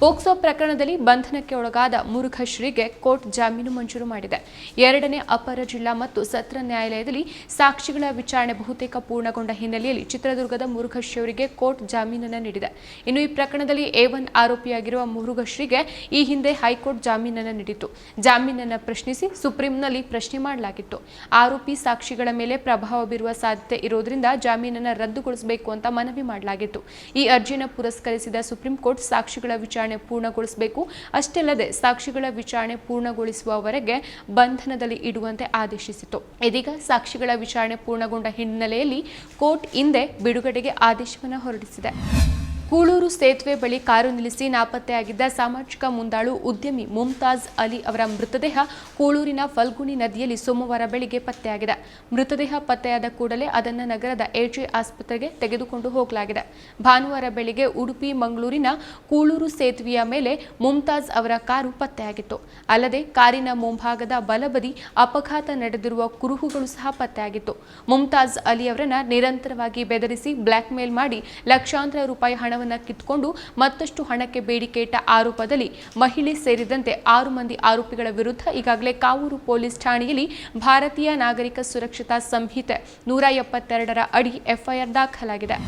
POCSO ಪ್ರಕರಣದಲ್ಲಿ ಬಂಧನಕ್ಕೆ ಒಳಗಾದ ಮುರುಘಶ್ರೀಗೆ ಕೋರ್ಟ್ ಜಾಮೀನು ಮಂಜೂರು ಮಾಡಿದೆ. ಎರಡನೇ ಅಪರ ಜಿಲ್ಲಾ ಮತ್ತು ಸತ್ರ ನ್ಯಾಯಾಲಯದಲ್ಲಿ ಸಾಕ್ಷಿಗಳ ವಿಚಾರಣೆ ಬಹುತೇಕ ಪೂರ್ಣಗೊಂಡ ಹಿನ್ನೆಲೆಯಲ್ಲಿ ಚಿತ್ರದುರ್ಗದ ಮುರುಘಶ್ರೀ ಅವರಿಗೆ ಕೋರ್ಟ್ ಜಾಮೀನನ್ನು ನೀಡಿದೆ. ಇನ್ನು ಈ ಪ್ರಕರಣದಲ್ಲಿ ಎ ಒನ್ ಆರೋಪಿಯಾಗಿರುವ ಮುರುಘಶ್ರೀಗೆ ಈ ಹಿಂದೆ ಹೈಕೋರ್ಟ್ ಜಾಮೀನನ್ನು ನೀಡಿತ್ತು. ಜಾಮೀನನ್ನು ಪ್ರಶ್ನಿಸಿ ಸುಪ್ರೀಂನಲ್ಲಿ ಪ್ರಶ್ನೆ ಮಾಡಲಾಗಿತ್ತು. ಆರೋಪಿ ಸಾಕ್ಷಿಗಳ ಮೇಲೆ ಪ್ರಭಾವ ಬೀರುವ ಸಾಧ್ಯತೆ ಇರೋದ್ರಿಂದ ಜಾಮೀನನ್ನು ರದ್ದುಗೊಳಿಸಬೇಕು ಅಂತ ಮನವಿ ಮಾಡಲಾಗಿತ್ತು. ಈ ಅರ್ಜಿಯನ್ನು ಪುರಸ್ಕರಿಸಿದ ಸುಪ್ರೀಂ ಕೋರ್ಟ್ ಸಾಕ್ಷಿಗಳ ವಿಚಾರಣೆ ಪೂರ್ಣಗೊಳಿಸಬೇಕು. ಅಷ್ಟೇ ಅಲ್ಲದೆ ಸಾಕ್ಷಿಗಳ ವಿಚಾರಣೆ ಪೂರ್ಣಗೊಳಿಸುವವರೆಗೆ ಬಂಧನದಲ್ಲಿ ಇಡುವಂತೆ ಆದೇಶಿಸಿತು ಇದೀಗ ಸಾಕ್ಷಿಗಳ ವಿಚಾರಣೆ ಪೂರ್ಣಗೊಂಡ ಹಿನ್ನೆಲೆಯಲ್ಲಿ ಕೋರ್ಟ್ ಹಿಂದೆ ಬಿಡುಗಡೆಗೆ ಆದೇಶವನ್ನು ಹೊರಡಿಸಿದೆ. ಕೂಳೂರು ಸೇತುವೆ ಬಳಿ ಕಾರು ನಿಲ್ಲಿಸಿ ನಾಪತ್ತೆಯಾಗಿದ್ದ ಸಾಮಾಜಿಕ ಮುಂದಾಳು ಉದ್ಯಮಿ ಮುಮ್ತಾಜ್ ಅಲಿ ಅವರ ಮೃತದೇಹ ಕೂಳೂರಿನ ಫಲ್ಗುಣಿ ನದಿಯಲ್ಲಿ ಸೋಮವಾರ ಬೆಳಿಗ್ಗೆ ಪತ್ತೆಯಾಗಿದೆ. ಮೃತದೇಹ ಪತ್ತೆಯಾದ ಕೂಡಲೇ ಅದನ್ನು ನಗರದ ಎಜೆ ಆಸ್ಪತ್ರೆಗೆ ತೆಗೆದುಕೊಂಡು ಹೋಗಲಾಗಿದೆ. ಭಾನುವಾರ ಬೆಳಿಗ್ಗೆ ಉಡುಪಿ, ಮಂಗಳೂರಿನ ಕೂಳೂರು ಸೇತುವೆಯ ಮೇಲೆ ಮುಮ್ತಾಜ್ ಅವರ ಕಾರು ಪತ್ತೆಯಾಗಿತ್ತು. ಅಲ್ಲದೆ ಕಾರಿನ ಮುಂಭಾಗದ ಬಲಬದಿ ಅಪಘಾತ ನಡೆದಿರುವ ಕುರುಹುಗಳು ಸಹ ಪತ್ತೆಯಾಗಿತ್ತು. ಮುಮ್ತಾಜ್ ಅಲಿ ಅವರನ್ನ ನಿರಂತರವಾಗಿ ಬೆದರಿಸಿ ಬ್ಲ್ಯಾಕ್ ಮೇಲ್ ಮಾಡಿ ಲಕ್ಷಾಂತರ ರೂಪಾಯಿ ಹಣವನ್ನು ಕಿತ್ಕೊಂಡು ಮತ್ತಷ್ಟು ಹಣಕ್ಕೆ ಬೇಡಿಕೆ ಇಟ್ಟ ಆರೋಪದಲ್ಲಿ ಮಹಿಳೆ ಸೇರಿದಂತೆ ಆರು ಮಂದಿ ಆರೋಪಿಗಳ ವಿರುದ್ಧ ಈಗಾಗಲೇ ಕಾವೂರು ಪೊಲೀಸ್ ಠಾಣೆಯಲ್ಲಿ ಭಾರತೀಯ ನಾಗರಿಕ ಸುರಕ್ಷತಾ ಸಂಹಿತೆ ನೂರ ಎಪ್ಪತ್ತೆರಡರ ಅಡಿ ಎಫ್ಐಆರ್ ದಾಖಲಾಗಿದೆ.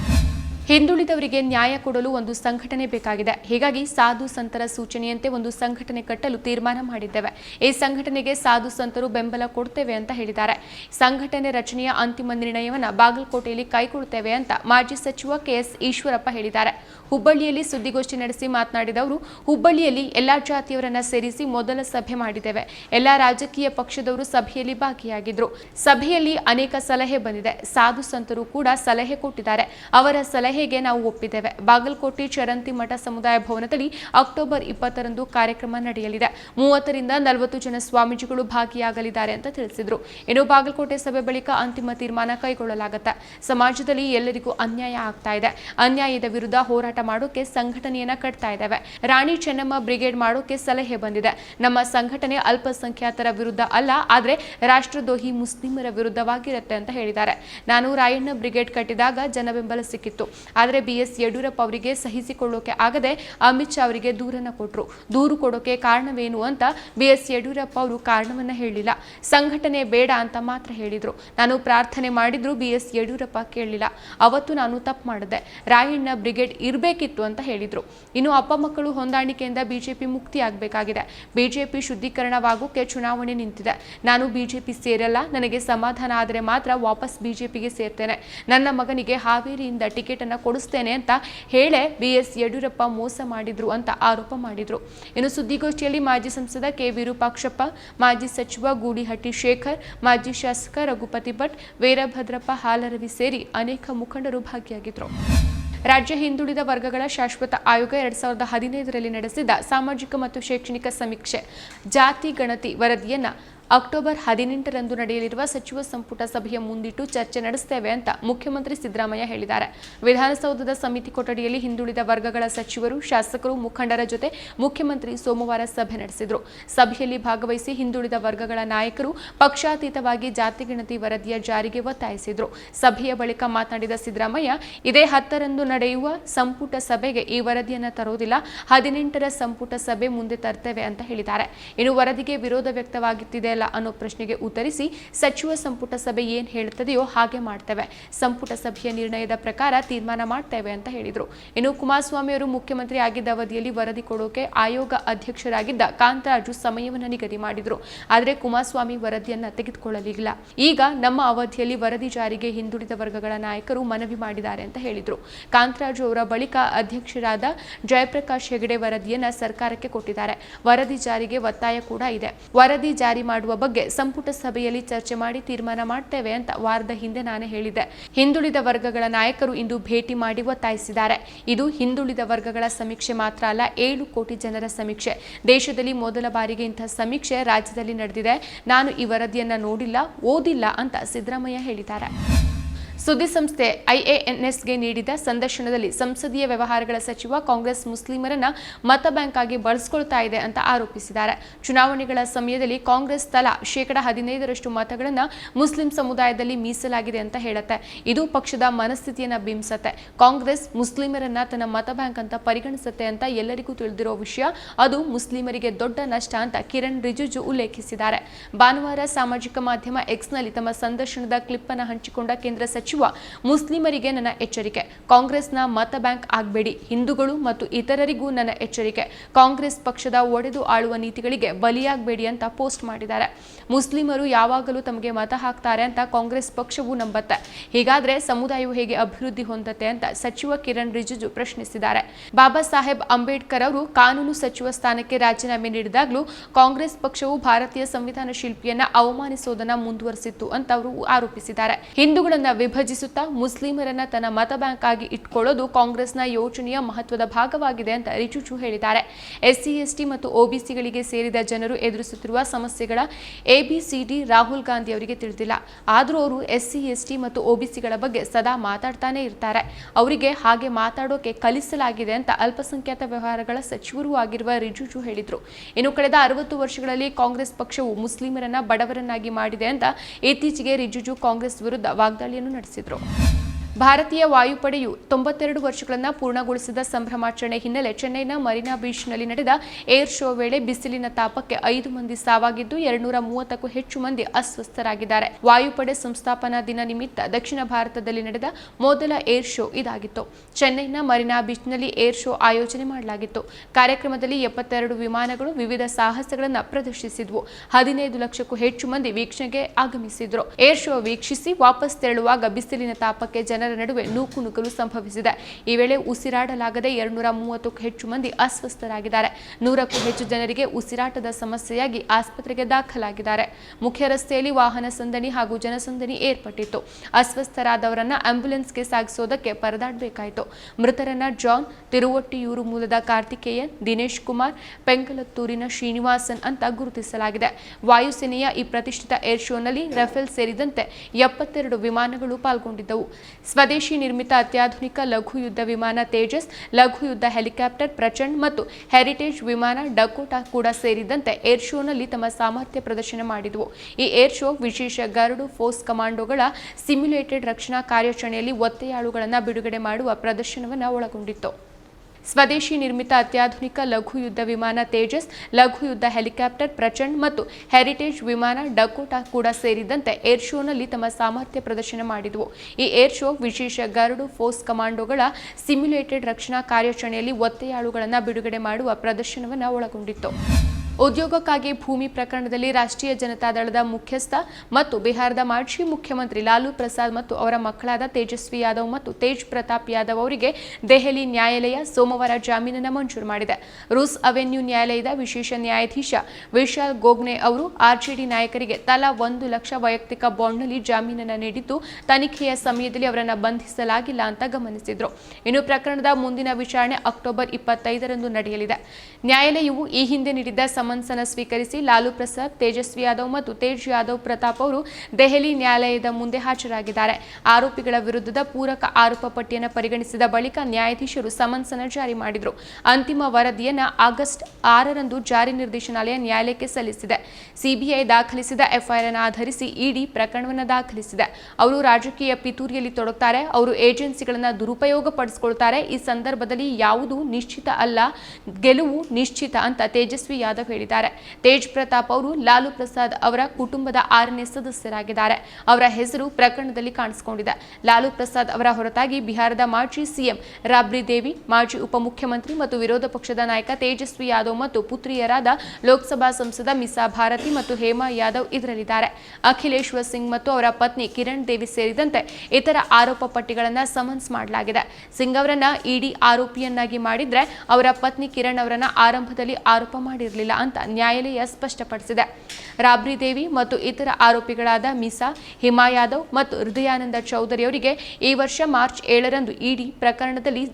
ಹಿಂದುಳಿದವರಿಗೆ ನ್ಯಾಯ ಕೊಡಲು ಒಂದು ಸಂಘಟನೆ ಬೇಕಾಗಿದೆ. ಹೀಗಾಗಿ ಸಾಧು ಸಂತರ ಸೂಚನೆಯಂತೆ ಒಂದು ಸಂಘಟನೆ ಕಟ್ಟಲು ತೀರ್ಮಾನ ಮಾಡಿದ್ದೇವೆ. ಈ ಸಂಘಟನೆಗೆ ಸಾಧು ಸಂತರು ಬೆಂಬಲ ಕೊಡ್ತೇವೆ ಅಂತ ಹೇಳಿದ್ದಾರೆ. ಸಂಘಟನೆ ರಚನೆಯ ಅಂತಿಮ ನಿರ್ಣಯವನ್ನು ಬಾಗಲಕೋಟೆಯಲ್ಲಿ ಕೈಗೊಳ್ಳುತ್ತೇವೆ ಅಂತ ಮಾಜಿ ಸಚಿವ ಕೆಎಸ್ ಈಶ್ವರಪ್ಪ ಹೇಳಿದ್ದಾರೆ. ಹುಬ್ಬಳ್ಳಿಯಲ್ಲಿ ಸುದ್ದಿಗೋಷ್ಠಿ ನಡೆಸಿ ಮಾತನಾಡಿದ ಅವರು, ಹುಬ್ಬಳ್ಳಿಯಲ್ಲಿ ಎಲ್ಲಾ ಜಾತಿಯವರನ್ನ ಸೇರಿಸಿ ಮೊದಲ ಸಭೆ ಮಾಡಿದ್ದೇವೆ. ಎಲ್ಲಾ ರಾಜಕೀಯ ಪಕ್ಷದವರು ಸಭೆಯಲ್ಲಿ ಭಾಗಿಯಾಗಿದ್ರು. ಸಭೆಯಲ್ಲಿ ಅನೇಕ ಸಲಹೆ ಬಂದಿದೆ. ಸಾಧು ಸಂತರು ಕೂಡ ಸಲಹೆ ಕೊಟ್ಟಿದ್ದಾರೆ. ಅವರ ಸಲಹೆಗೆ ನಾವು ಒಪ್ಪಿದ್ದೇವೆ? ಬಾಗಲಕೋಟೆ ಚರಂತಿ ಮಠ ಸಮುದಾಯ ಭವನದಲ್ಲಿ ಅಕ್ಟೋಬರ್ ಇಪ್ಪತ್ತರಂದು ಕಾರ್ಯಕ್ರಮ ನಡೆಯಲಿದೆ. ಮೂವತ್ತರಿಂದ ನಲವತ್ತು ಜನ ಸ್ವಾಮೀಜಿಗಳು ಭಾಗಿಯಾಗಲಿದ್ದಾರೆ ಅಂತ ತಿಳಿಸಿದರು. ಇನ್ನು ಬಾಗಲಕೋಟೆ ಸಭೆ ಬಳಿಕ ಅಂತಿಮ ತೀರ್ಮಾನ ಕೈಗೊಳ್ಳಲಾಗುತ್ತೆ? ಸಮಾಜದಲ್ಲಿ ಎಲ್ಲರಿಗೂ ಅನ್ಯಾಯ ಆಗ್ತಾ ಇದೆ. ಅನ್ಯಾಯದ ವಿರುದ್ಧ ಹೋರಾಟ ಮಾಡೋಕೆ ಸಂಘಟನೆಯನ್ನ ಕಟ್ತಾ ಇದ್ದಾವೆ. ರಾಣಿ ಚೆನ್ನಮ್ಮ ಬ್ರಿಗೇಡ್ ಮಾಡೋಕೆ ಸಲಹೆ ಬಂದಿದೆ. ನಮ್ಮ ಸಂಘಟನೆ ಅಲ್ಪಸಂಖ್ಯಾತರ ವಿರುದ್ಧ ಅಲ್ಲ, ಆದರೆ ರಾಷ್ಟ್ರದ್ರೋಹಿ ಮುಸ್ಲಿಮರ ವಿರುದ್ಧವಾಗಿರುತ್ತೆ ಅಂತ ಹೇಳಿದ್ದಾರೆ. ನಾನು ರಾಯಣ್ಣ ಬ್ರಿಗೇಡ್ ಕಟ್ಟಿದಾಗ ಜನ ಬೆಂಬಲ ಸಿಕ್ಕಿತ್ತು. ಆದರೆ ಬಿ ಎಸ್ ಯಡಿಯೂರಪ್ಪ ಅವರಿಗೆ ಸಹಿಸಿಕೊಳ್ಳೋಕೆ ಆಗದೆ ಅಮಿತ್ ಶಾ ಅವರಿಗೆ ದೂರನ್ನ ಕೊಟ್ಟರು ದೂರು ಕೊಡೋಕೆ ಕಾರಣವೇನು ಅಂತ ಬಿ ಎಸ್ ಯಡಿಯೂರಪ್ಪ ಅವರು ಕಾರಣವನ್ನ ಹೇಳಿಲ್ಲ. ಸಂಘಟನೆ ಬೇಡ ಅಂತ ಮಾತ್ರ ಹೇಳಿದರು. ನಾನು ಪ್ರಾರ್ಥನೆ ಮಾಡಿದ್ರು ಬಿ ಎಸ್ ಯಡಿಯೂರಪ್ಪ ಕೇಳಲಿಲ್ಲ. ಅವತ್ತು ನಾನು ತಪ್ಪು ಮಾಡಿದೆ. ರಾಯಣ್ಣ ಬ್ರಿಗೇಡ್ ಇರಬೇಕಿತ್ತು ಅಂತ ಹೇಳಿದರು. ಇನ್ನು ಅಪ್ಪ ಮಕ್ಕಳು ಹೊಂದಾಣಿಕೆಯಿಂದ ಬಿಜೆಪಿ ಮುಕ್ತಿ ಆಗಬೇಕಾಗಿದೆ. ಬಿಜೆಪಿ ಶುದ್ಧೀಕರಣವಾಗೋಕೆ ಚುನಾವಣೆ ನಿಂತಿದೆ. ನಾನು ಬಿಜೆಪಿ ಸೇರಲ್ಲ. ನನಗೆ ಸಮಾಧಾನ ಆದರೆ ಮಾತ್ರ ವಾಪಸ್ ಬಿಜೆಪಿಗೆ ಸೇರ್ತೇನೆ. ನನ್ನ ಮಗನಿಗೆ ಹಾವೇರಿಯಿಂದ ಟಿಕೆಟ್ ಅನ್ನ ಕೊಡಿಸ್ತೇನೆ ಅಂತ ಹೇಳೇ ಬಿ ಎಸ್ ಯಡಿಯೂರಪ್ಪ ಮೋಸ ಮಾಡಿದ್ರು ಅಂತ ಆರೋಪ ಮಾಡಿದ್ರು. ಇನ್ನು ಸುದ್ದಿಗೋಷ್ಠಿಯಲ್ಲಿ ಮಾಜಿ ಸಂಸದ ಕೆ ವಿರೂಪಾಕ್ಷಪ್ಪ ಮಾಜಿ ಸಚಿವ ಗೂಡಿಹಟ್ಟಿ ಶೇಖರ್, ಮಾಜಿ ಶಾಸಕ ರಘುಪತಿ ಭಟ್ ವೀರಭದ್ರಪ್ಪ ಹಾಲರವಿ ಸೇರಿ ಅನೇಕ ಮುಖಂಡರು ಭಾಗಿಯಾಗಿದ್ದರು ರಾಜ್ಯ ಹಿಂದುಳಿದ ವರ್ಗಗಳ ಶಾಶ್ವತ ಆಯೋಗ ಎರಡ್ ಸಾವಿರದ ಹದಿನೈದರಲ್ಲಿ ನಡೆಸಿದ ಸಾಮಾಜಿಕ ಮತ್ತು ಶೈಕ್ಷಣಿಕ ಸಮೀಕ್ಷೆ ಜಾತಿ ಗಣತಿ ವರದಿಯನ್ನ ಅಕ್ಟೋಬರ್ ಹದಿನೆಂಟರಂದು ನಡೆಯಲಿರುವ ಸಚಿವ ಸಂಪುಟ ಸಭೆಯ ಮುಂದಿಟ್ಟು ಚರ್ಚೆ ನಡೆಸುತ್ತೇವೆ ಅಂತ ಮುಖ್ಯಮಂತ್ರಿ ಸಿದ್ದರಾಮಯ್ಯ ಹೇಳಿದ್ದಾರೆ. ವಿಧಾನಸೌಧದ ಸಮಿತಿ ಕೊಠಡಿಯಲ್ಲಿ ಹಿಂದುಳಿದ ವರ್ಗಗಳ ಸಚಿವರು, ಶಾಸಕರು, ಮುಖಂಡರ ಜೊತೆ ಮುಖ್ಯಮಂತ್ರಿ ಸೋಮವಾರ ಸಭೆ ನಡೆಸಿದರು. ಸಭೆಯಲ್ಲಿ ಭಾಗವಹಿಸಿ ಹಿಂದುಳಿದ ವರ್ಗಗಳ ನಾಯಕರು ಪಕ್ಷಾತೀತವಾಗಿ ಜಾತಿ ಗಣತಿ ವರದಿಯ ಜಾರಿಗೆ ಒತ್ತಾಯಿಸಿದರು. ಸಭೆಯ ಬಳಿಕ ಮಾತನಾಡಿದ ಸಿದ್ದರಾಮಯ್ಯ, ಇದೇ ಹತ್ತರಂದು ನಡೆಯುವ ಸಂಪುಟ ಸಭೆಗೆ ಈ ವರದಿಯನ್ನು ತರುವುದಿಲ್ಲ ಹದಿನೆಂಟರ ಸಂಪುಟ ಸಭೆ ಮುಂದೆ ತರ್ತೇವೆ ಅಂತ ಹೇಳಿದ್ದಾರೆ. ಇನ್ನು ವರದಿಗೆ ವಿರೋಧ ವ್ಯಕ್ತವಾಗುತ್ತಿದೆಯಲ್ಲ ಅನ್ನೋ ಪ್ರಶ್ನೆಗೆ ಉತ್ತರಿಸಿ ಸಚಿವ ಸಂಪುಟ ಸಭೆ ಏನು ಹೇಳುತ್ತದೆಯೋ ಹಾಗೆ ಮಾಡ್ತೇವೆ. ಸಂಪುಟ ಸಭೆಯ ನಿರ್ಣಯದ ಪ್ರಕಾರ ತೀರ್ಮಾನ ಮಾಡ್ತೇವೆ ಅಂತ ಹೇಳಿದರು. ಇನ್ನು ಕುಮಾರಸ್ವಾಮಿ ಅವರು ಮುಖ್ಯಮಂತ್ರಿ ಆಗಿದ್ದ ಅವಧಿಯಲ್ಲಿ ವರದಿ ಕೊಡೋಕೆ ಆಯೋಗ ಅಧ್ಯಕ್ಷರಾಗಿದ್ದ ಕಾಂತರಾಜು ಸಮಯವನ್ನು ನಿಗದಿ ಮಾಡಿದ್ರು. ಆದರೆ ಕುಮಾರಸ್ವಾಮಿ ವರದಿಯನ್ನ ತೆಗೆದುಕೊಳ್ಳಲಿಲ್ಲ. ಈಗ ನಮ್ಮ ಅವಧಿಯಲ್ಲಿ ವರದಿ ಜಾರಿಗೆ ಹಿಂದುಳಿದ ವರ್ಗಗಳ ನಾಯಕರು ಮನವಿ ಮಾಡಿದ್ದಾರೆ ಅಂತ ಹೇಳಿದರು. ಕಾಂತರಾಜು ಅವರ ಬಳಿಕ ಅಧ್ಯಕ್ಷರಾದ ಜಯಪ್ರಕಾಶ್ ಹೆಗಡೆ ವರದಿಯನ್ನ ಸರ್ಕಾರಕ್ಕೆ ಕೊಟ್ಟಿದ್ದಾರೆ. ವರದಿ ಜಾರಿಗೆ ಒತ್ತಾಯ ಕೂಡ ಇದೆ. ವರದಿ ಜಾರಿ ಮಾಡುವ ಬಗ್ಗೆ ಸಂಪುಟ ಸಭೆಯಲ್ಲಿ ಚರ್ಚೆ ಮಾಡಿ ತೀರ್ಮಾನ ಮಾಡ್ತೇವೆ ಅಂತ ವಾರದ ಹಿಂದೆ ನಾನು ಹೇಳಿದೆ ಹಿಂದುಳಿದ ವರ್ಗಗಳ ನಾಯಕರು ಇಂದು ಭೇಟಿ ಮಾಡಿ ಒತ್ತಾಯಿಸಿದ್ದಾರೆ. ಇದು ಹಿಂದುಳಿದ ವರ್ಗಗಳ ಸಮೀಕ್ಷೆ ಮಾತ್ರ ಅಲ್ಲ, ಏಳು ಕೋಟಿ ಜನರ ಸಮೀಕ್ಷೆ. ದೇಶದಲ್ಲಿ ಮೊದಲ ಬಾರಿಗೆ ಇಂತಹ ಸಮೀಕ್ಷೆ ರಾಜ್ಯದಲ್ಲಿ ನಡೆದಿದೆ. ನಾನು ಈ ವರದಿಯನ್ನ ನೋಡಿಲ್ಲ, ಓದಿಲ್ಲ ಅಂತ ಸಿದ್ದರಾಮಯ್ಯ ಹೇಳಿದ್ದಾರೆ. ಸುದ್ದಿಸಂಸ್ಥೆ ಐಎಎನ್ಎಸ್ಗೆ ನೀಡಿದ ಸಂದರ್ಶನದಲ್ಲಿ ಸಂಸದೀಯ ವ್ಯವಹಾರಗಳ ಸಚಿವ ಕಾಂಗ್ರೆಸ್ ಮುಸ್ಲಿಮರನ್ನ ಮತ ಬ್ಯಾಂಕ್ ಆಗಿ ಬಳಸಿಕೊಳ್ತಾ ಇದೆ ಅಂತ ಆರೋಪಿಸಿದ್ದಾರೆ. ಚುನಾವಣೆಗಳ ಸಮಯದಲ್ಲಿ ಕಾಂಗ್ರೆಸ್ ತಲಾ ಶೇಕಡಾ ಹದಿನೈದರಷ್ಟು ಮತಗಳನ್ನು ಮುಸ್ಲಿಂ ಸಮುದಾಯದಲ್ಲಿ ಮೀಸಲಾಗಿದೆ ಅಂತ ಹೇಳುತ್ತೆ. ಇದು ಪಕ್ಷದ ಮನಸ್ಥಿತಿಯನ್ನ ಬಿಂಬಿಸುತ್ತೆ. ಕಾಂಗ್ರೆಸ್ ಮುಸ್ಲಿಮರನ್ನ ತನ್ನ ಮತ ಬ್ಯಾಂಕ್ ಅಂತ ಪರಿಗಣಿಸುತ್ತೆ ಅಂತ ಎಲ್ಲರಿಗೂ ತಿಳಿದಿರೋ ವಿಷಯ, ಅದು ಮುಸ್ಲಿಮರಿಗೆ ದೊಡ್ಡ ನಷ್ಟ ಅಂತ ಕಿರಣ್ ರಿಜಿಜು ಉಲ್ಲೇಖಿಸಿದ್ದಾರೆ. ಭಾನುವಾರ ಸಾಮಾಜಿಕ ಮಾಧ್ಯಮ ಎಕ್ಸ್ನಲ್ಲಿ ತಮ್ಮ ಸಂದರ್ಶನದ ಕ್ಲಿಪ್ ಅನ್ನು ಹಂಚಿಕೊಂಡ ಕೇಂದ್ರ ಸಚಿವ ಮುಸ್ಲಿಮರಿಗೆ ನನ್ನ ಎಚ್ಚರಿಕೆ. ಕಾಂಗ್ರೆಸ್ನ ಮತ ಬ್ಯಾಂಕ್ ಆಗಬೇಡಿ. ಹಿಂದೂಗಳು ಮತ್ತು ಇತರರಿಗೂ ನನ್ನ ಎಚ್ಚರಿಕೆ. ಕಾಂಗ್ರೆಸ್ ಪಕ್ಷದ ಒಡೆದು ಆಳುವ ನೀತಿಗಳಿಗೆ ಬಲಿಯಾಗಬೇಡಿ ಅಂತ ಪೋಸ್ಟ್ ಮಾಡಿದ್ದಾರೆ. ಮುಸ್ಲಿಮರು ಯಾವಾಗಲೂ ತಮಗೆ ಮತ ಹಾಕ್ತಾರೆ ಅಂತ ಕಾಂಗ್ರೆಸ್ ಪಕ್ಷವು ನಂಬತ್ತೆ. ಹೀಗಾದ್ರೆ ಸಮುದಾಯವು ಹೇಗೆ ಅಭಿವೃದ್ಧಿ ಹೊಂದತ್ತೆ ಅಂತ ಸಚಿವ ಕಿರಣ್ ರಿಜಿಜು ಪ್ರಶ್ನಿಸಿದ್ದಾರೆ. ಬಾಬಾ ಸಾಹೇಬ್ ಅಂಬೇಡ್ಕರ್ ಅವರು ಕಾನೂನು ಸಚಿವ ಸ್ಥಾನಕ್ಕೆ ರಾಜೀನಾಮೆ ನೀಡಿದಾಗಲೂ ಕಾಂಗ್ರೆಸ್ ಪಕ್ಷವು ಭಾರತೀಯ ಸಂವಿಧಾನ ಶಿಲ್ಪಿಯನ್ನ ಅವಮಾನಿಸೋದನ್ನ ಮುಂದುವರೆಸಿತ್ತು ಅಂತ ಅವರು ಆರೋಪಿಸಿದ್ದಾರೆ. ಹಿಂದೂಗಳನ್ನ ವಿಭಜಿಸುತ್ತಾ ಮುಸ್ಲಿಮರನ್ನ ತನ್ನ ಮತ ಬ್ಯಾಂಕ್ ಆಗಿ ಇಟ್ಕೊಳ್ಳೋದು ಕಾಂಗ್ರೆಸ್ನ ಯೋಜನೆಯ ಮಹತ್ವದ ಭಾಗವಾಗಿದೆ ಅಂತ ರಿಜಿಜು ಹೇಳಿದ್ದಾರೆ. ಎಸ್ಸಿ, ಎಸ್ಟಿ ಮತ್ತು ಒಬಿಸಿಗಳಿಗೆ ಸೇರಿದ ಜನರು ಎದುರಿಸುತ್ತಿರುವ ಸಮಸ್ಯೆಗಳ ಎಬಿಸಿಡಿ ರಾಹುಲ್ ಗಾಂಧಿ ಅವರಿಗೆ ತಿಳಿದಿಲ್ಲ. ಆದರೂ ಅವರು ಎಸ್ಸಿ, ಎಸ್ಟಿ ಮತ್ತು ಒಬಿಸಿಗಳ ಬಗ್ಗೆ ಸದಾ ಮಾತಾಡ್ತಾನೆ ಇರ್ತಾರೆ. ಅವರಿಗೆ ಹಾಗೆ ಮಾತಾಡೋಕೆ ಕಲಿಸಲಾಗಿದೆ ಅಂತ ಅಲ್ಪಸಂಖ್ಯಾತ ವ್ಯವಹಾರಗಳ ಸಚಿವರೂ ಆಗಿರುವ ರಿಜಿಜು ಹೇಳಿದರು. ಇನ್ನು ಕಳೆದ ಅರವತ್ತು ವರ್ಷಗಳಲ್ಲಿ ಕಾಂಗ್ರೆಸ್ ಪಕ್ಷವು ಮುಸ್ಲಿಮರನ್ನ ಬಡವರನ್ನಾಗಿ ಮಾಡಿದೆ ಅಂತ ಇತ್ತೀಚೆಗೆ ರಿಜುಜು ಕಾಂಗ್ರೆಸ್ ವಿರುದ್ಧ ವಾಗ್ದಾಳಿಯನ್ನು ನಡೆಸಿದರು ಭಾರತೀಯ ವಾಯುಪಡೆಯು ತೊಂಬತ್ತೆರಡು ವರ್ಷಗಳನ್ನು ಪೂರ್ಣಗೊಳಿಸಿದ ಸಂಭ್ರಮಾಚರಣೆ ಹಿನ್ನೆಲೆ ಚೆನ್ನೈನ ಮರಿನಾ ಬೀಚ್ನಲ್ಲಿ ನಡೆದ ಏರ್ ಶೋ ವೇಳೆ ಬಿಸಿಲಿನ ತಾಪಕ್ಕೆ ಐದು ಮಂದಿ ಸಾವಾಗಿದ್ದು ಎರಡ್ನೂರ ಮೂವತ್ತಕ್ಕೂ ಹೆಚ್ಚು ಮಂದಿ ಅಸ್ವಸ್ಥರಾಗಿದ್ದಾರೆ. ವಾಯುಪಡೆ ಸಂಸ್ಥಾಪನಾ ದಿನ ನಿಮಿತ್ತ ದಕ್ಷಿಣ ಭಾರತದಲ್ಲಿ ನಡೆದ ಮೊದಲ ಏರ್ ಶೋ ಇದಾಗಿತ್ತು. ಚೆನ್ನೈನ ಮರಿನಾ ಬೀಚ್ನಲ್ಲಿ ಏರ್ ಶೋ ಆಯೋಜನೆ ಮಾಡಲಾಗಿತ್ತು. ಕಾರ್ಯಕ್ರಮದಲ್ಲಿ ಎಪ್ಪತ್ತೆರಡು ವಿಮಾನಗಳು ವಿವಿಧ ಸಾಹಸಗಳನ್ನು ಪ್ರದರ್ಶಿಸಿದ್ವು. ಹದಿನೈದು ಲಕ್ಷಕ್ಕೂ ಹೆಚ್ಚು ಮಂದಿ ವೀಕ್ಷಣೆಗೆ ಆಗಮಿಸಿದ್ರು. ಏರ್ ಶೋ ವೀಕ್ಷಿಸಿ ವಾಪಸ್ ತೆರಳುವಾಗ ಬಿಸಿಲಿನ ತಾಪಕ್ಕೆ ಜನರ ನಡುವೆ ನೂಕು ನುಗ್ಗಲು ಸಂಭವಿಸಿದೆ. ಈ ವೇಳೆ ಉಸಿರಾಡಲಾಗದೆ ಎರಡ್ನೂರ ಮೂವತ್ತಕ್ಕೂ ಹೆಚ್ಚು ಮಂದಿ ಅಸ್ವಸ್ಥರಾಗಿದ್ದಾರೆ. ನೂರಕ್ಕೂ ಹೆಚ್ಚು ಜನರಿಗೆ ಉಸಿರಾಟದ ಸಮಸ್ಯೆಯಾಗಿ ಆಸ್ಪತ್ರೆಗೆ ದಾಖಲಾಗಿದ್ದಾರೆ. ಮುಖ್ಯ ರಸ್ತೆಯಲ್ಲಿ ವಾಹನ ಸಂದಣಿ ಹಾಗೂ ಜನಸಂದಣಿ ಏರ್ಪಟ್ಟಿತ್ತು. ಅಸ್ವಸ್ಥರಾದವರನ್ನ ಆಂಬ್ಯುಲೆನ್ಸ್ಗೆ ಸಾಗಿಸೋದಕ್ಕೆ ಪರದಾಡಬೇಕಾಯಿತು. ಮೃತರನ್ನ ಜಾನ್, ತಿರುವಟ್ಟಿಯೂರು ಮೂಲದ ಕಾರ್ತಿಕೇಯನ್, ದಿನೇಶ್ ಕುಮಾರ್ ಪೆಂಗಲತ್ತೂರಿನ ಶ್ರೀನಿವಾಸನ್ ಅಂತ ಗುರುತಿಸಲಾಗಿದೆ. ವಾಯುಸೇನೆಯ ಈ ಪ್ರತಿಷ್ಠಿತ ಏರ್ ಶೋನಲ್ಲಿ ರಫೇಲ್ ಸೇರಿದಂತೆ ಎಪ್ಪತ್ತೆರಡು ವಿಮಾನಗಳು ಪಾಲ್ಗೊಂಡಿದ್ದವು. ಸ್ವದೇಶಿ ನಿರ್ಮಿತ ಅತ್ಯಾಧುನಿಕ ಲಘು ಯುದ್ಧ ವಿಮಾನ ತೇಜಸ್, ಲಘು ಯುದ್ಧ ಹೆಲಿಕಾಪ್ಟರ್ ಪ್ರಚಂಡ್ ಮತ್ತು ಹೆರಿಟೇಜ್ ವಿಮಾನ ಡಕೋಟಾ ಕೂಡ ಸೇರಿದಂತೆ ಏರ್ ಶೋನಲ್ಲಿ ತಮ್ಮ ಸಾಮರ್ಥ್ಯ ಪ್ರದರ್ಶನ ಮಾಡಿದವು. ಈ ಏರ್ ಶೋ ವಿಶೇಷ ಗರುಡು ಫೋರ್ಸ್ ಕಮಾಂಡೋಗಳ ಸಿಮ್ಯುಲೇಟೆಡ್ ರಕ್ಷಣಾ ಕಾರ್ಯಾಚರಣೆಯಲ್ಲಿ ಒತ್ತೆಯಾಳುಗಳನ್ನು ಬಿಡುಗಡೆ ಮಾಡುವ ಪ್ರದರ್ಶನವನ್ನು ಒಳಗೊಂಡಿತ್ತು. ಸ್ವದೇಶಿ ನಿರ್ಮಿತ ಅತ್ಯಾಧುನಿಕ ಲಘು ಯುದ್ಧ ವಿಮಾನ ತೇಜಸ್, ಲಘು ಯುದ್ಧ ಹೆಲಿಕಾಪ್ಟರ್ ಪ್ರಚಂಡ್ ಮತ್ತು ಹೆರಿಟೇಜ್ ವಿಮಾನ ಡಕೋಟಾ ಕೂಡ ಸೇರಿದಂತೆ ಏರ್ ಶೋನಲ್ಲಿ ತಮ್ಮ ಸಾಮರ್ಥ್ಯ ಪ್ರದರ್ಶನ ಮಾಡಿದವು. ಈ ಏರ್ ಶೋ ವಿಶೇಷ ಗರುಡು ಫೋರ್ಸ್ ಕಮಾಂಡೋಗಳ ಸಿಮ್ಯುಲೇಟೆಡ್ ರಕ್ಷಣಾ ಕಾರ್ಯಾಚರಣೆಯಲ್ಲಿ ಒತ್ತೆಯಾಳುಗಳನ್ನು ಬಿಡುಗಡೆ ಮಾಡುವ ಪ್ರದರ್ಶನವನ್ನು ಒಳಗೊಂಡಿತ್ತು. ಉದ್ಯೋಗಕ್ಕಾಗಿ ಭೂಮಿ ಪ್ರಕರಣದಲ್ಲಿ ರಾಷ್ಟ್ರೀಯ ಜನತಾದಳದ ಮುಖ್ಯಸ್ಥ ಮತ್ತು ಬಿಹಾರದ ಮಾಜಿ ಮುಖ್ಯಮಂತ್ರಿ ಲಾಲು ಪ್ರಸಾದ್ ಮತ್ತು ಅವರ ಮಕ್ಕಳಾದ ತೇಜಸ್ವಿ ಯಾದವ್ ಮತ್ತು ತೇಜ್ ಪ್ರತಾಪ್ ಯಾದವ್ ಅವರಿಗೆ ದೆಹಲಿ ನ್ಯಾಯಾಲಯ ಸೋಮವಾರ ಜಾಮೀನನ್ನು ಮಂಜೂರು ಮಾಡಿದೆ. ರೂಸ್ ಅವೆನ್ಯೂ ನ್ಯಾಯಾಲಯದ ವಿಶೇಷ ನ್ಯಾಯಾಧೀಶ ವಿಶಾಲ್ ಗೋಗ್ನೆ ಅವರು ಆರ್ಜೆಡಿ ನಾಯಕರಿಗೆ ತಲಾ ಒಂದು ಲಕ್ಷ ವೈಯಕ್ತಿಕ ಬಾಂಡ್ನಲ್ಲಿ ಜಾಮೀನನ್ನು ನೀಡಿದ್ದು, ತನಿಖೆಯ ಸಮಯದಲ್ಲಿ ಅವರನ್ನು ಬಂಧಿಸಲಾಗಿಲ್ಲ ಅಂತ ಗಮನಿಸಿದರು. ಇನ್ನು ಪ್ರಕರಣದ ಮುಂದಿನ ವಿಚಾರಣೆ ಅಕ್ಟೋಬರ್ ಇಪ್ಪತ್ತೈದರಂದು ನಡೆಯಲಿದೆ. ನ್ಯಾಯಾಲಯವು ಈ ಹಿಂದೆ ನೀಡಿದ್ದ ಸಮನ್ಸನ್ನು ಸ್ವೀಕರಿಸಿ ಲಾಲು ಪ್ರಸಾದ್, ತೇಜಸ್ವಿ ಯಾದವ್ ಮತ್ತು ತೇಜ್ ಯಾದವ್ ಪ್ರತಾಪ್ ಅವರು ದೆಹಲಿ ನ್ಯಾಯಾಲಯದ ಮುಂದೆ ಹಾಜರಾಗಿದ್ದಾರೆ. ಆರೋಪಿಗಳ ವಿರುದ್ಧದ ಪೂರಕ ಆರೋಪ ಪಟ್ಟಿಯನ್ನು ಪರಿಗಣಿಸಿದ ಬಳಿಕ ನ್ಯಾಯಾಧೀಶರು ಸಮನ್ಸನ್ನು ಜಾರಿ ಮಾಡಿದರು. ಅಂತಿಮ ವರದಿಯನ್ನು ಆಗಸ್ಟ್ ಆರರಂದು ಜಾರಿ ನಿರ್ದೇಶನಾಲಯ ನ್ಯಾಯಾಲಯಕ್ಕೆ ಸಲ್ಲಿಸಿದೆ. ಸಿಬಿಐ ದಾಖಲಿಸಿದ ಎಫ್ಐಆರ್ ಅನ್ನು ಆಧರಿಸಿ ಇಡಿ ಪ್ರಕರಣವನ್ನು ದಾಖಲಿಸಿದೆ. ಅವರು ರಾಜಕೀಯ ಪಿತೂರಿಯಲ್ಲಿ ತೊಡಗುತ್ತಾರೆ ಅವರು ಏಜೆನ್ಸಿಗಳನ್ನು ದುರುಪಯೋಗ ಪಡಿಸಿಕೊಳ್ತಾರೆ ಈ ಸಂದರ್ಭದಲ್ಲಿ ಯಾವುದು ನಿಶ್ಚಿತ ಅಲ್ಲ, ಗೆಲುವು ನಿಶ್ಚಿತ ಅಂತ ತೇಜಸ್ವಿ ಯಾದವ್ ಹೇಳಿದ್ದಾರೆ. ತೇಜ್ ಪ್ರತಾಪ್ ಅವರು, ಲಾಲು ಪ್ರಸಾದ್ ಅವರ ಕುಟುಂಬದ ಆರನೇ ಸದಸ್ಯರಾಗಿದ್ದಾರೆ. ಅವರ ಹೆಸರು ಪ್ರಕರಣದಲ್ಲಿ ಕಾಣಿಸಿಕೊಂಡಿದೆ. ಲಾಲು ಪ್ರಸಾದ್ ಅವರ ಹೊರತಾಗಿ ಬಿಹಾರದ ಮಾಜಿ ಸಿಎಂ ರಾಬ್ರಿ ದೇವಿ, ಮಾಜಿ ಉಪಮುಖ್ಯಮಂತ್ರಿ ಮತ್ತು ವಿರೋಧ ಪಕ್ಷದ ನಾಯಕ ತೇಜಸ್ವಿ ಯಾದವ್ ಮತ್ತು ಪುತ್ರಿಯರಾದ ಲೋಕಸಭಾ ಸಂಸದ ಮಿಸಾ ಭಾರತಿ ಮತ್ತು ಹೇಮಾ ಯಾದವ್ ಇದರಲ್ಲಿದ್ದಾರೆ. ಅಖಿಲೇಶ್ವರ್ ಸಿಂಗ್ ಮತ್ತು ಅವರ ಪತ್ನಿ ಕಿರಣ್ ದೇವಿ ಸೇರಿದಂತೆ ಇತರ ಆರೋಪ ಪಟ್ಟಿಗಳನ್ನು ಸಮನ್ಸ್ ಮಾಡಲಾಗಿದೆ. ಸಿಂಗ್ ಅವರನ್ನ ಇಡಿ ಆರೋಪಿಯನ್ನಾಗಿ ಮಾಡಿದ್ರೆ ಅವರ ಪತ್ನಿ ಕಿರಣ್ ಅವರನ್ನ ಆರಂಭದಲ್ಲಿ ಆರೋಪ ಮಾಡಿರಲಿಲ್ಲ. ಅಂತ ನ್ಯಾಯಾಲಯ ಸ್ಪಷ್ಟಪಡಿಸಿದೆ. ರಾಬ್ರಿ ದೇವಿ ಮತ್ತು ಇತರ ಆರೋಪಿಗಳಾದ ಮಿಸಾ, ಹಿಮಾ ಯಾದವ್ ಮತ್ತು ಹೃದಯಾನಂದ ಚೌಧರಿ ಅವರಿಗೆ ಈ ವರ್ಷ ಮಾರ್ಚ್ ಏಳರಂದು ಇಡಿ ಪ್ರಕರಣದಲ್ಲಿ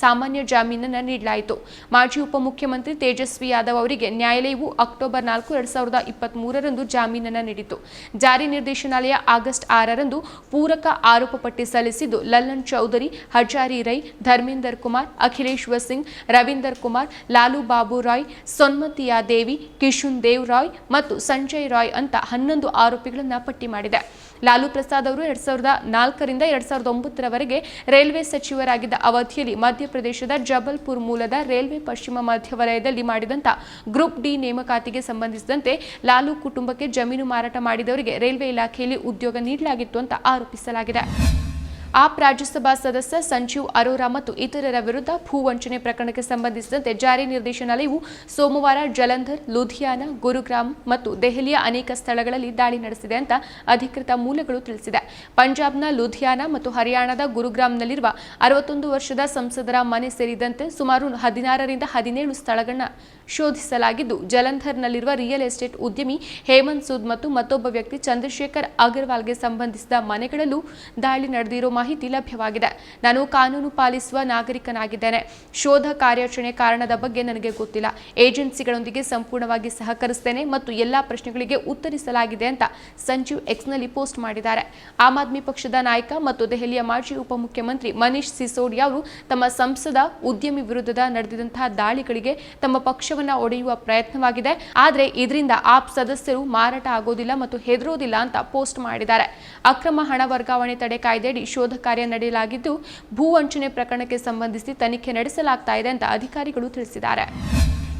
ಸಾಮಾನ್ಯ ಜಾಮೀನನ್ನು ನೀಡಲಾಯಿತು. ಮಾಜಿ ಉಪಮುಖ್ಯಮಂತ್ರಿ ತೇಜಸ್ವಿ ಯಾದವ್ ಅವರಿಗೆ ನ್ಯಾಯಾಲಯವು ಅಕ್ಟೋಬರ್ ನಾಲ್ಕು, ಎರಡ್ ಸಾವಿರದ ಇಪ್ಪತ್ತ್ ಮೂರರಂದು ಜಾಮೀನನ್ನು ನೀಡಿತು ಜಾರಿ ನಿರ್ದೇಶನಾಲಯ ಆಗಸ್ಟ್ ಆರರಂದು ಪೂರಕ ಆರೋಪ ಪಟ್ಟಿ ಸಲ್ಲಿಸಿದ್ದು, ಲಲ್ಲನ್ ಚೌಧರಿ, ಹಜಾರಿ ರೈ, ಧರ್ಮೇಂದರ್ ಕುಮಾರ್, ಅಖಿಲೇಶ್ವರ್ ಸಿಂಗ್, ರವೀಂದರ್ ಕುಮಾರ್, ಲಾಲು ಬಾಬು ರಾಯ್, ಸೊನ್ಮತಿಯಾ ದೇವಿ, ಕಿಶುನ್ ದೇವ್ ರಾಯ್ ಮತ್ತು ಸಂಜಯ್ ರಾಯ್ ಅಂತ ಹನ್ನೊಂದು ಆರೋಪಿಗಳನ್ನು ಪಟ್ಟಿ ಮಾಡಿದೆ. ಲಾಲು ಪ್ರಸಾದ್ ಅವರು ಎರಡ್ ಸಾವಿರದ ನಾಲ್ಕರಿಂದ ಎರಡ್ ಸಾವಿರದ ಒಂಬತ್ತರವರೆಗೆ ರೈಲ್ವೆ ಸಚಿವರಾಗಿದ್ದ ಅವಧಿಯಲ್ಲಿ ಮಧ್ಯಪ್ರದೇಶದ ಜಬಲ್ಪುರ್ ಮೂಲದ ರೈಲ್ವೆ ಪಶ್ಚಿಮ ಮಧ್ಯ ವಲಯದಲ್ಲಿ ಗ್ರೂಪ್ ಡಿ ನೇಮಕಾತಿಗೆ ಸಂಬಂಧಿಸಿದಂತೆ ಲಾಲು ಕುಟುಂಬಕ್ಕೆ ಜಮೀನು ಮಾರಾಟ ಮಾಡಿದವರಿಗೆ ರೈಲ್ವೆ ಇಲಾಖೆಯಲ್ಲಿ ಉದ್ಯೋಗ ನೀಡಲಾಗಿತ್ತು ಅಂತ ಆರೋಪಿಸಲಾಗಿದೆ. ಆಪ್ ರಾಜ್ಯಸಭಾ ಸದಸ್ಯ ಸಂಜೀವ್ ಅರೋರಾ ಮತ್ತು ಇತರರ ವಿರುದ್ಧ ಭೂ ವಂಚನೆ ಪ್ರಕರಣಕ್ಕೆ ಸಂಬಂಧಿಸಿದಂತೆ ಜಾರಿ ನಿರ್ದೇಶನಾಲಯವು ಸೋಮವಾರ ಜಲಂಧರ್, ಲುಧಿಯಾನ, ಗುರುಗ್ರಾಮ್ ಮತ್ತು ದೆಹಲಿಯ ಅನೇಕ ಸ್ಥಳಗಳಲ್ಲಿ ದಾಳಿ ನಡೆಸಿದೆ ಅಂತ ಅಧಿಕೃತ ಮೂಲಗಳು ತಿಳಿಸಿದೆ. ಪಂಜಾಬ್ನ ಲುಧಿಯಾನ ಮತ್ತು ಹರಿಯಾಣದ ಗುರುಗ್ರಾಮ್ನಲ್ಲಿರುವ ಅರವತ್ತೊಂದು ವರ್ಷದ ಸಂಸದರ ಮನೆ ಸೇರಿದಂತೆ ಸುಮಾರು ಹದಿನಾರರಿಂದ ಹದಿನೇಳು ಸ್ಥಳಗಳನ್ನ ಶೋಧಿಸಲಾಗಿದ್ದು, ಜಲಂಧರ್ನಲ್ಲಿರುವ ರಿಯಲ್ ಎಸ್ಟೇಟ್ ಉದ್ಯಮಿ ಹೇಮಂತ್ ಸೂದ್ ಮತ್ತು ಮತ್ತೊಬ್ಬ ವ್ಯಕ್ತಿ ಚಂದ್ರಶೇಖರ್ ಅಗರ್ವಾಲ್ಗೆ ಸಂಬಂಧಿಸಿದ ಮನೆಗಳಲ್ಲೂ ದಾಳಿ ನಡೆದಿರೋ ಮಾಹಿತಿ ಲಭ್ಯವಾಗಿದೆ. ನಾನು ಕಾನೂನು ಪಾಲಿಸುವ ನಾಗರಿಕನಾಗಿದ್ದೇನೆ. ಶೋಧ ಕಾರ್ಯಾಚರಣೆ ಕಾರಣದ ಬಗ್ಗೆ ನನಗೆ ಗೊತ್ತಿಲ್ಲ. ಏಜೆನ್ಸಿಗಳೊಂದಿಗೆ ಸಂಪೂರ್ಣವಾಗಿ ಸಹಕರಿಸುತ್ತೇನೆ ಮತ್ತು ಎಲ್ಲಾ ಪ್ರಶ್ನೆಗಳಿಗೆ ಉತ್ತರಿಸಲಾಗಿದೆ ಅಂತ ಸಂಜೀವ್ ಎಕ್ಸ್ನಲ್ಲಿ ಪೋಸ್ಟ್ ಮಾಡಿದ್ದಾರೆ. ಆಮ್ ಆದ್ಮಿ ಪಕ್ಷದ ನಾಯಕ ಮತ್ತು ದೆಹಲಿಯ ಮಾಜಿ ಉಪಮುಖ್ಯಮಂತ್ರಿ ಮನೀಶ್ ಸಿಸೋಡಿಯಾ ಅವರು ತಮ್ಮ ಸಂಸದ ಉದ್ಯಮಿ ವಿರುದ್ಧದ ನಡೆದಿದಂತಹ ದಾಳಿಗಳಿಗೆ ತಮ್ಮ ಪಕ್ಷವನ್ನ ಒಡೆಯುವ ಪ್ರಯತ್ನವಾಗಿದೆ. ಆದರೆ ಇದರಿಂದ ಆಪ್ ಸದಸ್ಯರು ಮಾರಾಟ ಆಗೋದಿಲ್ಲ ಮತ್ತು ಹೆದರೋದಿಲ್ಲ ಅಂತ ಪೋಸ್ಟ್ ಮಾಡಿದ್ದಾರೆ. ಅಕ್ರಮ ಹಣ ವರ್ಗಾವಣೆ ತಡೆ ಕಾಯ್ದೆಯಡಿ ಶೋಧ ಕಾರ್ಯ ನಡೆಯಲಾಗಿದ್ದು, ಭೂ ವಂಚನೆ ಪ್ರಕರಣಕ್ಕೆ ಸಂಬಂಧಿಸಿ ತನಿಖೆ ನಡೆಸಲಾಗ್ತಾ ಇದೆ ಅಂತ ಅಧಿಕಾರಿಗಳು ತಿಳಿಸಿದ್ದಾರೆ.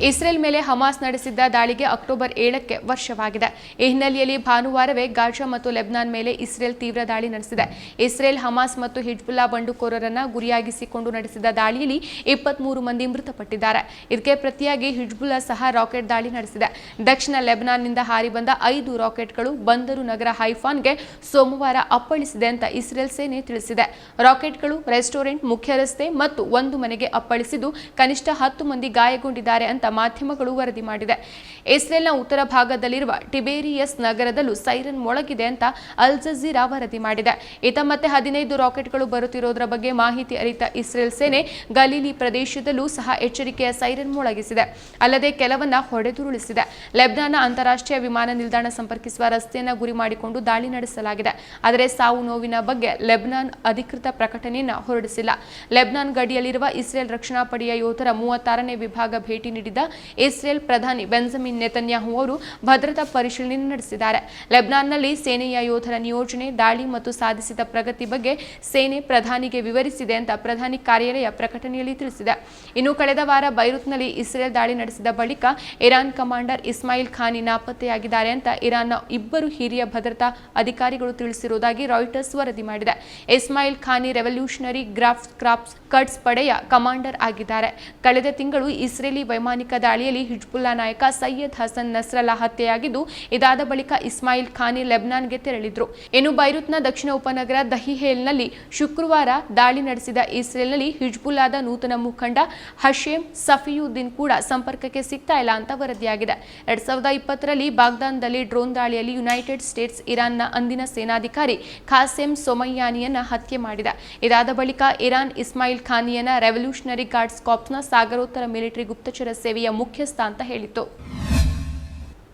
ಇಸ್ರೇಲ್ ಮೇಲೆ ಹಮಾಸ್ ನಡೆಸಿದ್ದ ದಾಳಿಗೆ ಅಕ್ಟೋಬರ್ ಏಳಕ್ಕೆ ವರ್ಷವಾಗಿದೆ. ಈ ಹಿನ್ನೆಲೆಯಲ್ಲಿ ಭಾನುವಾರವೇ ಗಾಜಾ ಮತ್ತು ಲೆಬ್ನಾನ್ ಮೇಲೆ ಇಸ್ರೇಲ್ ತೀವ್ರ ದಾಳಿ ನಡೆಸಿದೆ. ಇಸ್ರೇಲ್, ಹಮಾಸ್ ಮತ್ತು ಹಿಜ್ಬುಲ್ಲಾ ಬಂಡುಕೋರರನ್ನ ಗುರಿಯಾಗಿಸಿಕೊಂಡು ನಡೆಸಿದ ದಾಳಿಯಲ್ಲಿ ಇಪ್ಪತ್ಮೂರು ಮಂದಿ ಮೃತಪಟ್ಟಿದ್ದಾರೆ. ಇದಕ್ಕೆ ಪ್ರತಿಯಾಗಿ ಹಿಜ್ಬುಲ್ಲಾ ಸಹ ರಾಕೆಟ್ ದಾಳಿ ನಡೆಸಿದೆ. ದಕ್ಷಿಣ ಲೆಬನಾನ್ನಿಂದ ಹಾರಿ ಬಂದ ಐದು ರಾಕೆಟ್ಗಳು ಬಂದರು ನಗರ ಹೈಫಾನ್ಗೆ ಸೋಮವಾರ ಅಪ್ಪಳಿಸಿದೆ ಅಂತ ಇಸ್ರೇಲ್ ಸೇನೆ ತಿಳಿಸಿದೆ. ರಾಕೆಟ್ಗಳು, ರೆಸ್ಟೋರೆಂಟ್ ಮುಖ್ಯ ರಸ್ತೆ ಮತ್ತು ಒಂದು ಮನೆಗೆ ಅಪ್ಪಳಿಸಿದ್ದು ಕನಿಷ್ಠ ಹತ್ತು ಮಂದಿ ಗಾಯಗೊಂಡಿದ್ದಾರೆ ಅಂತ ಮಾಧ್ಯಮಗಳು ವರದಿ ಮಾಡಿದೆ. ಇಸ್ರೇಲ್ನ ಉತ್ತರ ಭಾಗದಲ್ಲಿರುವ ಟಿಬೇರಿಯಸ್ ನಗರದಲ್ಲೂ ಸೈರನ್ ಮೊಳಗಿದೆ ಅಂತ ಅಲ್ ಜಜೀರಾ ವರದಿ ಮಾಡಿದೆ. ಇತ ಮತ್ತೆ ಹದಿನೈದು ರಾಕೆಟ್ಗಳು ಬರುತ್ತಿರೋದ್ರ ಬಗ್ಗೆ ಮಾಹಿತಿ ಅರಿತ ಇಸ್ರೇಲ್ ಸೇನೆ ಗಲೀಲಿ ಪ್ರದೇಶದಲ್ಲೂ ಸಹ ಎಚ್ಚರಿಕೆಯ ಸೈರನ್ ಮೊಳಗಿಸಿದೆ. ಅಲ್ಲದೆ ಕೆಲವನ್ನ ಹೊಡೆದುರುಳಿಸಿದೆ. ಲೆಬ್ನಾನ್ನ ಅಂತಾರಾಷ್ಟ್ರೀಯ ವಿಮಾನ ನಿಲ್ದಾಣ ಸಂಪರ್ಕಿಸುವ ರಸ್ತೆಯನ್ನ ಗುರಿ ಮಾಡಿಕೊಂಡು ದಾಳಿ ನಡೆಸಲಾಗಿದೆ. ಆದರೆ ಸಾವು ನೋವಿನ ಬಗ್ಗೆ ಲೆಬ್ನಾನ್ ಅಧಿಕೃತ ಪ್ರಕಟಣೆಯನ್ನು ಹೊರಡಿಸಿಲ್ಲ. ಲೆಬ್ನಾನ್ ಗಡಿಯಲ್ಲಿರುವ ಇಸ್ರೇಲ್ ರಕ್ಷಣಾ ಪಡೆಯ ಯೋಧರ ಮೂವತ್ತಾರನೇ ವಿಭಾಗ ಭೇಟಿ ನೀಡಿದ ಇಸ್ರೇಲ್ ಪ್ರಧಾನಿ ಬೆಂಜಮಿನ್ ನೆತನ್ಯಾಹು ಅವರು ಭದ್ರತಾ ಪರಿಶೀಲನೆ ನಡೆಸಿದ್ದಾರೆ. ಲೆಬ್ನಾನ್ನಲ್ಲಿ ಸೇನೆಯ ಯೋಧರ ನಿಯೋಜನೆ ದಾಳಿ ಮತ್ತು ಸಾಧಿಸಿದ ಪ್ರಗತಿ ಬಗ್ಗೆ ಸೇನೆ ಪ್ರಧಾನಿಗೆ ವಿವರಿಸಿದೆ ಅಂತ ಪ್ರಧಾನಿ ಕಾರ್ಯಾಲಯ ಪ್ರಕಟಣೆಯಲ್ಲಿ ತಿಳಿಸಿದೆ. ಇನ್ನು ಕಳೆದ ವಾರ ಬೈರುತ್ನಲ್ಲಿ ಇಸ್ರೇಲ್ ದಾಳಿ ನಡೆಸಿದ ಬಳಿಕ ಇರಾನ್ ಕಮಾಂಡರ್ ಇಸ್ಮಾಯಿಲ್ ಖಾನಿ ನಾಪತ್ತೆಯಾಗಿದ್ದಾರೆ ಅಂತ ಇರಾನ್ನ ಇಬ್ಬರು ಹಿರಿಯ ಭದ್ರತಾ ಅಧಿಕಾರಿಗಳು ತಿಳಿಸಿರುವುದಾಗಿ ರಾಯ್ಟರ್ಸ್ ವರದಿ ಮಾಡಿದೆ. Ismail Qaani revolutionary guard corps cuts ಪಡೆಯ ಕಮಾಂಡರ್ ಆಗಿದ್ದಾರೆ. ಕಳೆದ ತಿಂಗಳು ಇಸ್ರೇಲಿ ವೈಮಾನಿಕ ದಾಳಿಯಲ್ಲಿ ಹಿಜ್ಬುಲ್ಲಾ ನಾಯಕ ಸೈಯದ್ ಹಸನ್ ನಸ್ರಲ್ಲಾ ಹತ್ಯೆಯಾಗಿದ್ದು, ಇದಾದ ಬಳಿಕ ಇಸ್ಮಾಯಿಲ್ ಖಾನಿ ಲೆಬ್ನಾನ್ಗೆ ತೆರಳಿದ್ರು. ಇನ್ನು ಬೈರುತ್ನ ದಕ್ಷಿಣ ಉಪನಗರ ದಹಿಹೇಲ್ನಲ್ಲಿ ಶುಕ್ರವಾರ ದಾಳಿ ನಡೆಸಿದ ಇಸ್ರೇಲ್ನಲ್ಲಿ ಹಿಜ್ಬುಲ್ಲಾದ ನೂತನ ಮುಖಂಡ ಹಷೇಮ್ ಸಫಿಯುದ್ದೀನ್ ಕೂಡ ಸಂಪರ್ಕಕ್ಕೆ ಸಿಗ್ತಾ ಇಲ್ಲ ಅಂತ ವರದಿಯಾಗಿದೆ. ಎರಡ್ ಸಾವಿರದ ಇಪ್ಪತ್ತರಲ್ಲಿ ಬಾಗ್ದಾನ್ದಲ್ಲಿ ಡ್ರೋನ್ ದಾಳಿಯಲ್ಲಿ ಯುನೈಟೆಡ್ ಸ್ಟೇಟ್ಸ್ ಇರಾನ್ನ ಅಂದಿನ ಸೇನಾಧಿಕಾರಿ ಖಾಸೆಮ್ ಸೊಮಯ್ಯಾನಿಯನ್ನ ಹತ್ಯೆ ಮಾಡಿದೆ. ಇದಾದ ಬಳಿಕ ಇರಾನ್ ಇಸ್ಮಾಯಿಲ್ ಖಾನಿಯನ್ನ ರೆವಲ್ಯೂಷನರಿ ಗಾರ್ಡ್ಸ್ ಕಾಪ್ಸ್ನ ಸಾಗರೋತ್ತರ ಮಿಲಿಟರಿ ಗುಪ್ತಚರ ಸೇವೆಯ ಮುಖ್ಯಸ್ಥ ಅಂತ ಹೇಳಿತ್ತು.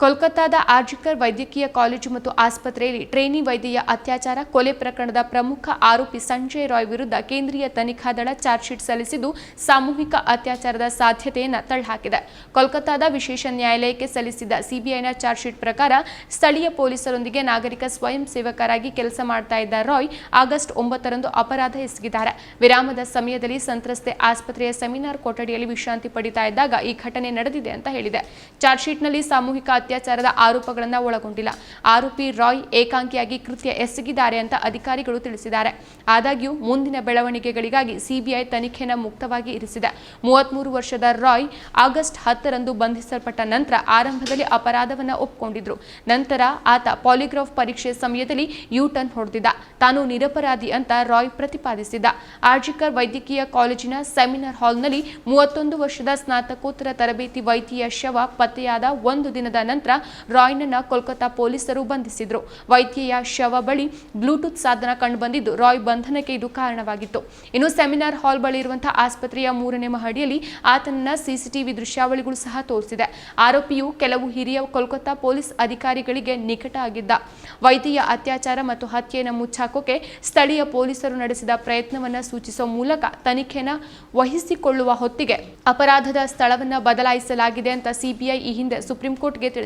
ಕೋಲ್ಕತ್ತಾದ ಆರ್ಜಿಕರ್ ವೈದ್ಯಕೀಯ ಕಾಲೇಜು ಮತ್ತು ಆಸ್ಪತ್ರೆಯಲ್ಲಿ ಟ್ರೇನಿ ವೈದ್ಯೆಯ ಅತ್ಯಾಚಾರ, ಕೊಲೆ ಪ್ರಕರಣದ ಪ್ರಮುಖ ಆರೋಪಿ ಸಂಜಯ್ ರಾಯ್ ವಿರುದ್ಧ ಕೇಂದ್ರೀಯ ತನಿಖಾ ದಳ ಚಾರ್ಜ್ ಶೀಟ್ ಸಲ್ಲಿಸಿದ್ದು, ಸಾಮೂಹಿಕ ಅತ್ಯಾಚಾರದ ಸಾಧ್ಯತೆಯನ್ನು ತಳ್ಳಹಾಕಿದೆ. ಕೋಲ್ಕತ್ತಾದ ವಿಶೇಷ ನ್ಯಾಯಾಲಯಕ್ಕೆ ಸಲ್ಲಿಸಿದ್ದ ಸಿಬಿಐನ ಚಾರ್ಜ್ ಶೀಟ್ ಪ್ರಕಾರ ಸ್ಥಳೀಯ ಪೊಲೀಸರೊಂದಿಗೆ ನಾಗರಿಕ ಸ್ವಯಂ ಸೇವಕರಾಗಿ ಕೆಲಸ ಮಾಡ್ತಾ ಇದ್ದ ರಾಯ್ ಆಗಸ್ಟ್ ಒಂಬತ್ತರಂದು ಅಪರಾಧ ಎಸಗಿದ್ದಾರೆ. ವಿರಾಮದ ಸಮಯದಲ್ಲಿ ಸಂತ್ರಸ್ತೆ ಆಸ್ಪತ್ರೆಯ ಸೆಮಿನಾರ್ ಕೊಠಡಿಯಲ್ಲಿ ವಿಶ್ರಾಂತಿ ಪಡಿತಾ ಇದ್ದಾಗ ಈ ಘಟನೆ ನಡೆದಿದೆ ಅಂತ ಹೇಳಿದೆ. ಚಾರ್ಜ್ ಶೀಟ್ನಲ್ಲಿ ಸಾಮೂಹಿಕ ಅತ್ಯಾಚಾರದ ಆರೋಪಗಳನ್ನು ಒಳಗೊಂಡಿಲ್ಲ. ಆರೋಪಿ ರಾಯ್ ಏಕಾಂಗಿಯಾಗಿ ಕೃತ್ಯ ಎಸಗಿದ್ದಾರೆ ಅಂತ ಅಧಿಕಾರಿಗಳು ತಿಳಿಸಿದ್ದಾರೆ. ಆದಾಗ್ಯೂ ಮುಂದಿನ ಬೆಳವಣಿಗೆಗಳಿಗಾಗಿ ಸಿಬಿಐ ತನಿಖೆನ ಮುಕ್ತವಾಗಿ ಇರಿಸಿದೆ. ಮೂವತ್ಮೂರು ವರ್ಷದ ರಾಯ್ ಆಗಸ್ಟ್ ಹತ್ತರಂದು ಬಂಧಿಸಲ್ಪಟ್ಟ ನಂತರ ಆರಂಭದಲ್ಲಿ ಅಪರಾಧವನ್ನು ಒಪ್ಪಿಕೊಂಡಿದ್ರು ನಂತರ ಆತ ಪಾಲಿಗ್ರಾಫ್ ಪರೀಕ್ಷೆ ಸಮಯದಲ್ಲಿ ಯು ಟರ್ನ್ ಹೊಡೆದಿದ್ದ. ತಾನು ನಿರಪರಾಧಿ ಅಂತ ರಾಯ್ ಪ್ರತಿಪಾದಿಸಿದ್ದ. ಆರ್ಜಿಕರ್ ವೈದ್ಯಕೀಯ ಕಾಲೇಜಿನ ಸೆಮಿನಾರ್ ಹಾಲ್ನಲ್ಲಿ ಮೂವತ್ತೊಂದು ವರ್ಷದ ಸ್ನಾತಕೋತ್ತರ ತರಬೇತಿ ವೈದ್ಯೆಯ ಶವ ಪತ್ತೆಯಾದ ಒಂದು ದಿನದ ನಂತರ ನಂತರ ರಾಯ್ನನ್ನ ಕೋಲ್ಕತ್ತಾ ಪೊಲೀಸರು ಬಂಧಿಸಿದ್ರು. ವೈದ್ಯೆಯ ಶವ ಬಳಿ ಬ್ಲೂಟೂತ್ ಸಾಧನ ಕಂಡುಬಂದಿದ್ದು ರಾಯ್ ಬಂಧನಕ್ಕೆ ಇದು ಕಾರಣವಾಗಿತ್ತು. ಇನ್ನು ಸೆಮಿನಾರ್ ಹಾಲ್ ಬಳಿ ಇರುವಂತಹ ಆಸ್ಪತ್ರೆಯ ಮೂರನೇ ಮಹಡಿಯಲ್ಲಿ ಆತನನ್ನ ಸಿಸಿಟಿವಿ ದೃಶ್ಯಾವಳಿಗಳು ಸಹ ತೋರಿಸಿದೆ. ಆರೋಪಿಯು ಕೆಲವು ಹಿರಿಯ ಕೋಲ್ಕತ್ತಾ ಪೊಲೀಸ್ ಅಧಿಕಾರಿಗಳಿಗೆ ನಿಕಟ ಆಗಿದ್ದ. ವೈದ್ಯೆಯ ಅತ್ಯಾಚಾರ ಮತ್ತು ಹತ್ಯೆಯನ್ನು ಮುಚ್ಚಾಕೋಕೆ ಸ್ಥಳೀಯ ಪೊಲೀಸರು ನಡೆಸಿದ ಪ್ರಯತ್ನವನ್ನ ಸೂಚಿಸುವ ಮೂಲಕ ತನಿಖೆನ ವಹಿಸಿಕೊಳ್ಳುವ ಹೊತ್ತಿಗೆ ಅಪರಾಧದ ಸ್ಥಳವನ್ನ ಬದಲಾಯಿಸಲಾಗಿದೆ ಅಂತ ಸಿಬಿಐ ಈ ಹಿಂದೆ ಸುಪ್ರೀಂ ಕೋರ್ಟ್ಗೆ